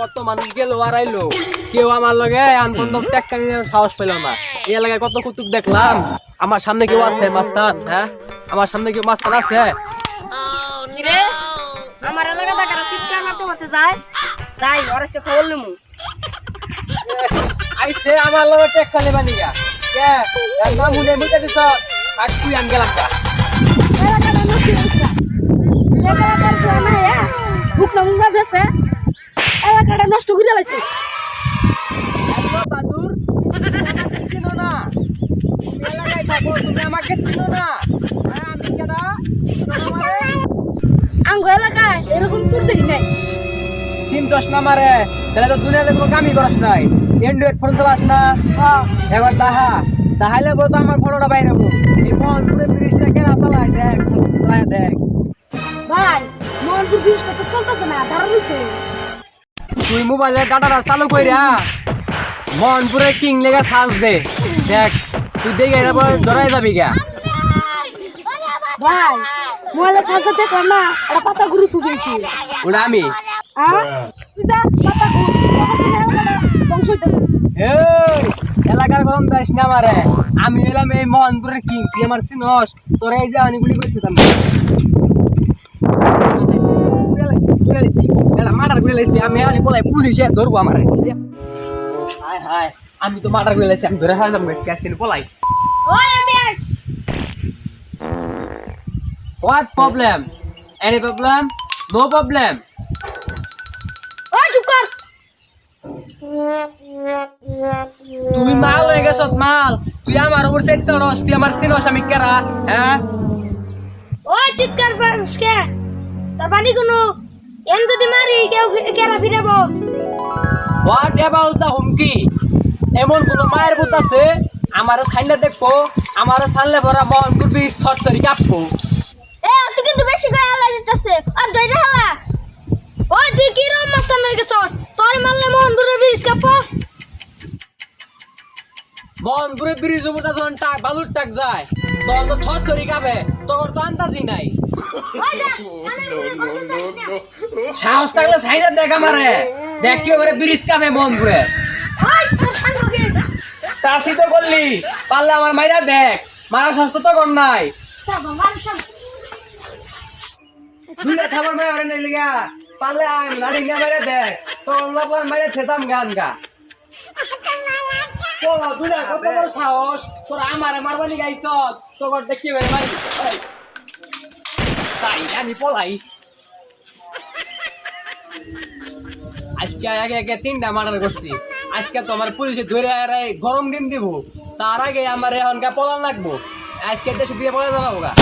কত মানুষ গেল আর আইলো কেউ আমার লগে আনবন্ধ টেক্কা নিয়ে সাহস পেল না। এই এলাকায় কত কুতুব দেখলাম। আমার সামনে কেউ আছে মাস্তান হ্যাঁ? আমার সামনে কেউ মাস্তান আছে? আমার এলাকা দেখার চিৎকার মারতে মারতে যায়। যাই ওর সে খবর লিমু আইছে আমার লগে টেক্কা নেবা নিগা কে? একদম মুনে মুতে দিছ? আর তুই আন গেলাম কা? এলাকাটা নষ্ট হ্যাঁ বেছে। এলাকাটা নষ্ট করে লাইছে। বাদুর আমাকে চিনো না এলাকায় থাকো তুমি আমাকে চিনো না আমি কেডা চিনো না আমারে? আঙ্গ এলাকায় এরকম সুর দেখি নাই। চিনছস না মারে তাহলে তো দুনিয়াতে কোনো কামই করস নাই। এন্ড্রয়েড ফোন চালাস না। হ্যাঁ। দাহা বলতো আমার ফটোটা বাইরে হব। এই মোহনপুরে ব্রিজটা কেনা চালাই দেখ দেখ। ভাই মোহনপুর ব্রিজটা তো চলতেছে না তুই মোবাইলের ডাটাটা চালু কইরা মোহনপুরে কিং লেগে সার্চ দে। দেখ তুই দেখে পরে ধরাই যাবি গা। ভাই মোবাইলে সাজতে দেখলাম না পাতা গুরু ওটা আমি। তুই যা পাতা গুরু। হইতেছে। এই, এলাকার গরম না মারে আমি এলাম এই মোহনপুরের কিং তুই আমার সিনস তোরা এই যে আমি গুলি করছিলাম মার্ডার করে লাইছি আমি আমি বলাই পুলিশে ধরবো আমার হায় হায় আমি তো মার্ডার করে লাইছি আমি ধরে হারাই যাব ক্যাশিন পলাই ওই আমি what problem any problem no problem ওই চুপ কর তুই মাল হয়ে গেছ মাল তুই আমার উপর সেট করস তুই আমার সিনস আমি কেরা হ্যাঁ ওই চিৎকার পাস কে তোর বাড়ি কোনো এন যদি মারি কেউ কেরা ফিরাবো? হোয়াট অ্যাবাউট দ্য হুমকি? এমন কোন মায়ের ভূত আছে? আমার সাইলে দেখব আমার সাইলে ভরা মন টুপি স্তর তরি কাঁপবো। এ তুই কিন্তু বেশি করে হালা দিতেছে। আর দইরে হালা। ওই তুই কি রম মাস্তান হয়ে গেছ তোর মারলে মোহন বুড়ো ব্রিজ কাপো। মনপুরে ব্রিজ উপর যখন টাক বালুর টাক যায় তখন তো থর তরি কাঁপে তখন তো আন্দাজই নাই। সাহস থাকলে সাইডে দেখ আমারে। দেখ কি করে ব্রিজ মনপুরে ওই তোর তাসি তো করলি, পারলে আমার মাইরা দেখ। মারা স্বাস্থ্য তো কর নাই। মারা করে মেরে দেখ। তো অল্লাহ মেরে খেতাম গান গা। তো দুইটা কত সাহস। তোর আমারে মারবানি গাইছ তোর দেখি মারি। তাই আমি পলাই আজকে আগে আগে তিনটা মার্ডার করছি আজকে তো আমার পুলিশে ধরে গরম দিন দিব তার আগে আমার এখনকার পলান লাগবো আজকে দেশে দিয়ে পলাই জানাব গা